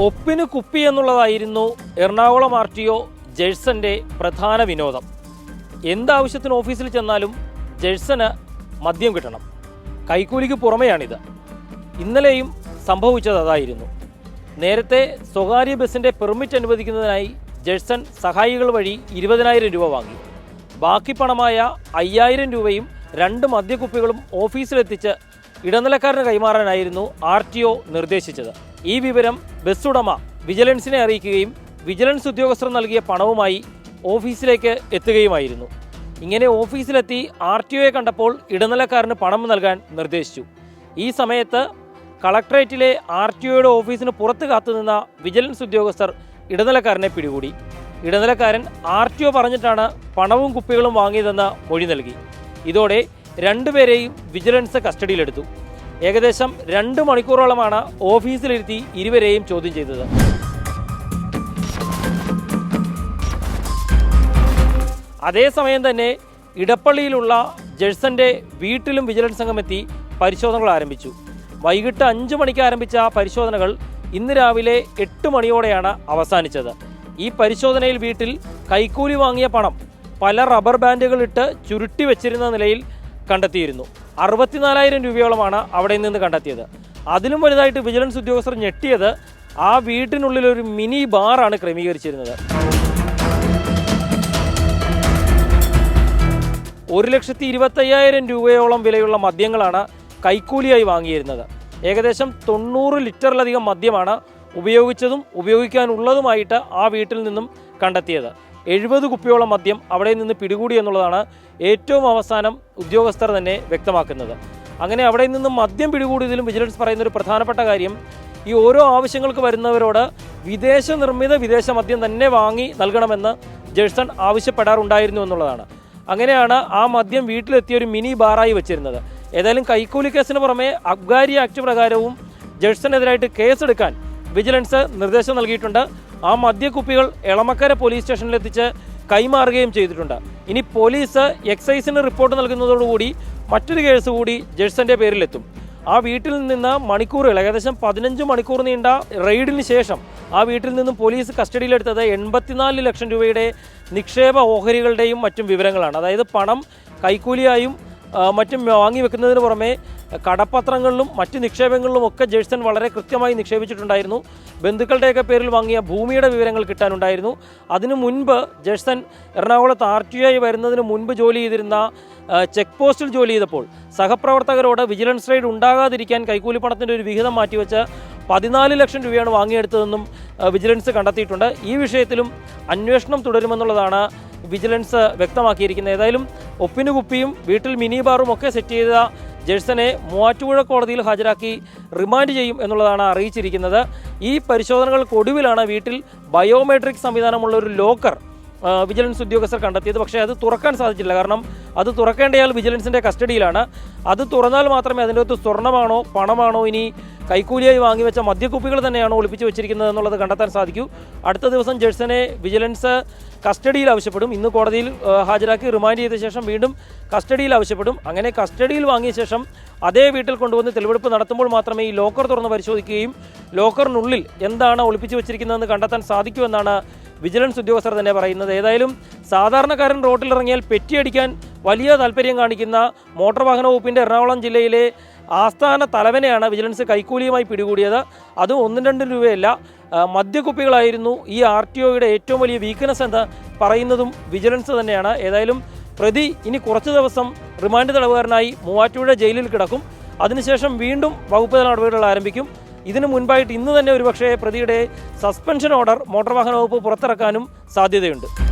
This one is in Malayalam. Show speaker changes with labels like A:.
A: ഒപ്പിന് കുപ്പി എന്നുള്ളതായിരുന്നു എറണാകുളം ആർ ടി ഒ ജഴ്സന്റെ പ്രധാന വിനോദം. എന്താവശ്യത്തിന് ഓഫീസിൽ ചെന്നാലും ജഴ്സന് മദ്യം കിട്ടണം. കൈക്കൂലിക്ക് പുറമെയാണിത്. ഇന്നലെയും സംഭവിച്ചത് അതായിരുന്നു. നേരത്തെ സ്വകാര്യ ബസിന്റെ പെർമിറ്റ് അനുവദിക്കുന്നതിനായി ജഴ്സൺ സഹായികൾ വഴി ഇരുപതിനായിരം രൂപ വാങ്ങി. ബാക്കി പണമായ അയ്യായിരം രൂപയും രണ്ട് മദ്യക്കുപ്പികളും ഓഫീസിലെത്തിച്ച് ഇടനിലക്കാരന് കൈമാറാനായിരുന്നു ആർ ടി ഒ നിർദ്ദേശിച്ചത്. ഈ വിവരം ബസ് ഉടമ വിജിലൻസിനെ അറിയിക്കുകയും വിജിലൻസ് ഉദ്യോഗസ്ഥർ നൽകിയ പണവുമായി ഓഫീസിലേക്ക് എത്തുകയുമായിരുന്നു. ഇങ്ങനെ ഓഫീസിലെത്തി ആർ ടി ഒയെ കണ്ടപ്പോൾ ഇടനിലക്കാരന് പണം നൽകാൻ നിർദ്ദേശിച്ചു. ഈ സമയത്ത് കളക്ടറേറ്റിലെ ആർ ടി ഒയുടെ ഓഫീസിന് പുറത്ത് കാത്തുനിന്ന വിജിലൻസ് ഉദ്യോഗസ്ഥർ ഇടനിലക്കാരനെ പിടികൂടി. ഇടനിലക്കാരൻ ആർ ടി ഒ പറഞ്ഞിട്ടാണ് പണവും കുപ്പികളും വാങ്ങിയതെന്ന് മൊഴി നൽകി. ഇതോടെ രണ്ടുപേരെയും വിജിലൻസ് കസ്റ്റഡിയിലെടുത്തു. ഏകദേശം രണ്ട് മണിക്കൂറോളമാണ് ഓഫീസിലിരുത്തി ഇരുവരെയും ചോദ്യം ചെയ്തത്. അതേസമയം തന്നെ ഇടപ്പള്ളിയിലുള്ള ജഴ്സന്റെ വീട്ടിലും വിജിലൻസ് സംഘം എത്തി പരിശോധനകൾ ആരംഭിച്ചു. വൈകിട്ട് അഞ്ച് മണിക്ക് ആരംഭിച്ച പരിശോധനകൾ ഇന്ന് രാവിലെ എട്ട് മണിയോടെയാണ് അവസാനിച്ചത്. ഈ പരിശോധനയിൽ വീട്ടിൽ കൈക്കൂലി വാങ്ങിയ പണം പല റബ്ബർ ബാൻഡുകൾ ഇട്ട് ചുരുട്ടി വെച്ചിരുന്ന നിലയിൽ കണ്ടെത്തിയിരുന്നു. അറുപത്തിനാലായിരം രൂപയോളമാണ് അവിടെ നിന്ന് കണ്ടെത്തിയത്. അതിലും വലുതായിട്ട് വിജിലൻസ് ഉദ്യോഗസ്ഥർ ഞെട്ടിയത് ആ വീട്ടിനുള്ളിൽ ഒരു മിനി ബാറാണ് ക്രമീകരിച്ചിരുന്നത്. ഒരു ലക്ഷത്തി ഇരുപത്തയ്യായിരം രൂപയോളം വിലയുള്ള മദ്യങ്ങളാണ് കൈക്കൂലിയായി വാങ്ങിയിരുന്നത്. ഏകദേശം തൊണ്ണൂറ് ലിറ്ററിലധികം മദ്യമാണ് ഉപയോഗിച്ചതും ഉപയോഗിക്കാനുള്ളതുമായിട്ട് ആ വീട്ടിൽ നിന്നും കണ്ടെത്തിയത്. എഴുപത് കുപ്പിയോളം മദ്യം അവിടെ നിന്ന് പിടികൂടി എന്നുള്ളതാണ് ഏറ്റവും അവസാനം ഉദ്യോഗസ്ഥർ തന്നെ വ്യക്തമാക്കുന്നത്. അങ്ങനെ അവിടെ നിന്ന് മദ്യം പിടികൂടിയതിലും വിജിലൻസ് പറയുന്ന ഒരു പ്രധാനപ്പെട്ട കാര്യം ഈ ഓരോ ആവശ്യങ്ങൾക്ക് വരുന്നവരോട് വിദേശ നിർമ്മിത വിദേശ മദ്യം തന്നെ വാങ്ങി നൽകണമെന്ന് ജേഴ്സൺ ആവശ്യപ്പെടാറുണ്ടായിരുന്നു എന്നുള്ളതാണ്. അങ്ങനെയാണ് ആ മദ്യം വീട്ടിലെത്തിയ ഒരു മിനി ബാറായി വെച്ചിരുന്നത്. ഏതായാലും കൈക്കൂലി കേസിന് പുറമെ അബ്ഗാരി ആക്ട് പ്രകാരവും ജഡ്സനെതിരായിട്ട് കേസെടുക്കാൻ വിജിലൻസ് നിർദ്ദേശം നൽകിയിട്ടുണ്ട്. ആ മദ്യക്കുപ്പികൾ എളമക്കര പോലീസ് സ്റ്റേഷനിലെത്തിച്ച് കൈമാറുകയും ചെയ്തിട്ടുണ്ട്. ഇനി പോലീസ് എക്സൈസിന് റിപ്പോർട്ട് നൽകുന്നതോടുകൂടി മറ്റൊരു കേസ് കൂടി ജഡ്സന്റെ പേരിലെത്തും. ആ വീട്ടിൽ നിന്ന് മണിക്കൂറുകൾ ഏകദേശം പതിനഞ്ച് മണിക്കൂർ നീണ്ട റെയ്ഡിന് ശേഷം ആ വീട്ടിൽ നിന്നും പോലീസ് കസ്റ്റഡിയിലെടുത്തത് എൺപത്തിനാല് ലക്ഷം രൂപയുടെ നിക്ഷേപ ഓഹരികളുടെയും മറ്റും വിവരങ്ങളാണ്. അതായത് പണം കൈക്കൂലിയായും മറ്റും വാങ്ങി വെക്കുന്നതിന് പുറമെ കടപ്പത്രങ്ങളിലും മറ്റ് നിക്ഷേപങ്ങളിലും ഒക്കെ ജേഴ്സൺ വളരെ കൃത്യമായി നിക്ഷേപിച്ചിട്ടുണ്ടായിരുന്നു. ബന്ധുക്കളുടെയൊക്കെ പേരിൽ വാങ്ങിയ ഭൂമിയുടെ വിവരങ്ങൾ കിട്ടാനുണ്ടായിരുന്നു. അതിനു മുൻപ് ജേഴ്സൺ എറണാകുളത്ത് ആർ ടി ഐ വരുന്നതിന് മുൻപ് ജോലി ചെയ്തിരുന്ന ചെക്ക് പോസ്റ്റിൽ ജോലി ചെയ്തപ്പോൾ സഹപ്രവർത്തകരോട് വിജിലൻസ് റെയ്ഡ് ഉണ്ടാകാതിരിക്കാൻ കൈക്കൂലിപ്പണത്തിന്റെ ഒരു വിഹിതം മാറ്റിവെച്ച് പതിനാല് ലക്ഷം രൂപയാണ് വാങ്ങിയെടുത്തതെന്നും വിജിലൻസ് കണ്ടെത്തിയിട്ടുണ്ട്. ഈ വിഷയത്തിലും അന്വേഷണം തുടരുമെന്നുള്ളതാണ് വിജിലൻസ് വ്യക്തമാക്കിയിരിക്കുന്നത്. ഏതായാലും ഒപ്പിനു കുപ്പിയും വീട്ടിൽ മിനി ബാറും ഒക്കെ സെറ്റ് ചെയ്ത ജെഴ്സനെ മൂവാറ്റുപുഴ കോടതിയിൽ ഹാജരാക്കി റിമാൻഡ് ചെയ്യും എന്നുള്ളതാണ് അറിയിച്ചിരിക്കുന്നത്. ഈ പരിശോധനകൾക്കൊടുവിലാണ് വീട്ടിൽ ബയോമെട്രിക് സംവിധാനമുള്ള ഒരു ലോക്കർ വിജിലൻസ് ഉദ്യോഗസ്ഥർ കണ്ടെത്തിയത്. പക്ഷേ അത് തുറക്കാൻ സാധിച്ചില്ല. കാരണം അത് തുറക്കേണ്ടയാൾ വിജിലൻസിന്റെ കസ്റ്റഡിയിലാണ്. അത് തുറന്നാൽ മാത്രമേ അതിന്റെ അകത്ത് സ്വർണമാണോ പണമാണോ ഇനി കൈക്കൂലിയായി വാങ്ങിവെച്ച മദ്യക്കുപ്പികൾ തന്നെയാണ് ഒളിപ്പിച്ച് വെച്ചിരിക്കുന്നത് എന്നുള്ളത് കണ്ടെത്താൻ സാധിക്കൂ. അടുത്ത ദിവസം ജഡ്സനെ വിജിലൻസ് കസ്റ്റഡിയിൽ ആവശ്യപ്പെടും. ഇന്ന് കോടതിയിൽ ഹാജരാക്കി റിമാൻഡ് ചെയ്ത ശേഷം വീണ്ടും കസ്റ്റഡിയിൽ ആവശ്യപ്പെടും. അങ്ങനെ കസ്റ്റഡിയിൽ വാങ്ങിയ ശേഷം അതേ വീട്ടിൽ കൊണ്ടുവന്ന് തെളിവെടുപ്പ് നടത്തുമ്പോൾ മാത്രമേ ഈ ലോക്കർ തുറന്ന് പരിശോധിക്കുകയും ലോക്കറിനുള്ളിൽ എന്താണ് ഒളിപ്പിച്ച് വെച്ചിരിക്കുന്നതെന്ന് കണ്ടെത്താൻ സാധിക്കൂ എന്നാണ് വിജിലൻസ് ഉദ്യോഗസ്ഥർ തന്നെ പറയുന്നത്. ഏതായാലും സാധാരണക്കാരൻ റോട്ടിലിറങ്ങിയാൽ പെറ്റിയടിക്കാൻ വലിയ താല്പര്യം കാണിക്കുന്ന മോട്ടോർ വാഹന വകുപ്പിന്റെ എറണാകുളം ജില്ലയിലെ ആസ്ഥാന തലവനെയാണ് വിജിലൻസ് കൈക്കൂലിയുമായി പിടികൂടിയത്. അത് ഒന്നും രണ്ടും രൂപയല്ല. മദ്യക്കുപ്പികളായിരുന്നു ഈ ആർ ടി ഒയുടെ ഏറ്റവും വലിയ വീക്ക്നെസ് എന്ന് പറയുന്നതും വിജിലൻസ് തന്നെയാണ്. ഏതായാലും പ്രതി ഇനി കുറച്ച് ദിവസം റിമാൻഡ് തടവുകാരനായി മൂവാറ്റുപുഴ ജയിലിൽ കിടക്കും. അതിനുശേഷം വീണ്ടും വകുപ്പ് തല നടപടികൾ ആരംഭിക്കും. ഇതിനു മുൻപായിട്ട് ഇന്ന് തന്നെ ഒരുപക്ഷേ പ്രതിയുടെ സസ്പെൻഷൻ ഓർഡർ മോട്ടോർ വാഹന വകുപ്പ് പുറത്തിറക്കാനും സാധ്യതയുണ്ട്.